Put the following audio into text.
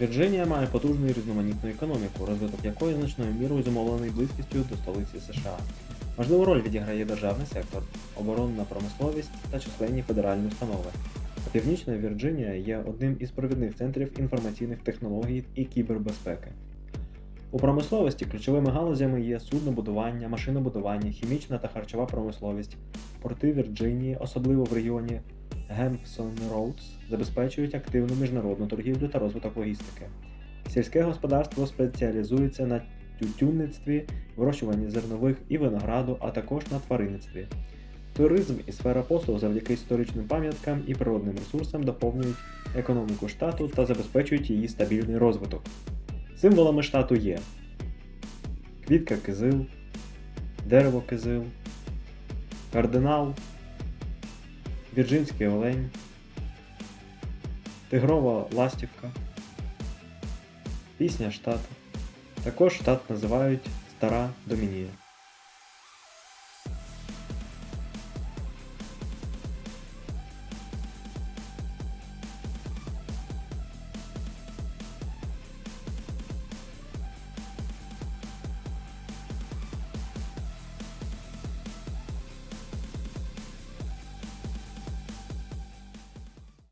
Вірджинія має потужну і різноманітну економіку, розвиток якої значною мірою зумовлений близькістю до столиці США. Важливу роль відіграє державний сектор, оборонна промисловість та численні федеральні установи. А Північна Вірджинія є одним із провідних центрів інформаційних технологій і кібербезпеки. У промисловості ключовими галузями є суднобудування, машинобудування, хімічна та харчова промисловість. Порти Вірджинії, особливо в регіоні Гемпсон Роудс, забезпечують активну міжнародну торгівлю та розвиток логістики. Сільське господарство спеціалізується на тютюнництві, вирощуванні зернових і винограду, а також на тваринництві. Туризм і сфера послуг завдяки історичним пам'яткам і природним ресурсам доповнюють економіку штату та забезпечують її стабільний розвиток. Символами штату є квітка кизил, дерево кизил, кардинал, вірджинський олень, тигрова ластівка, пісня штату. Також штат називають Стара Домінія.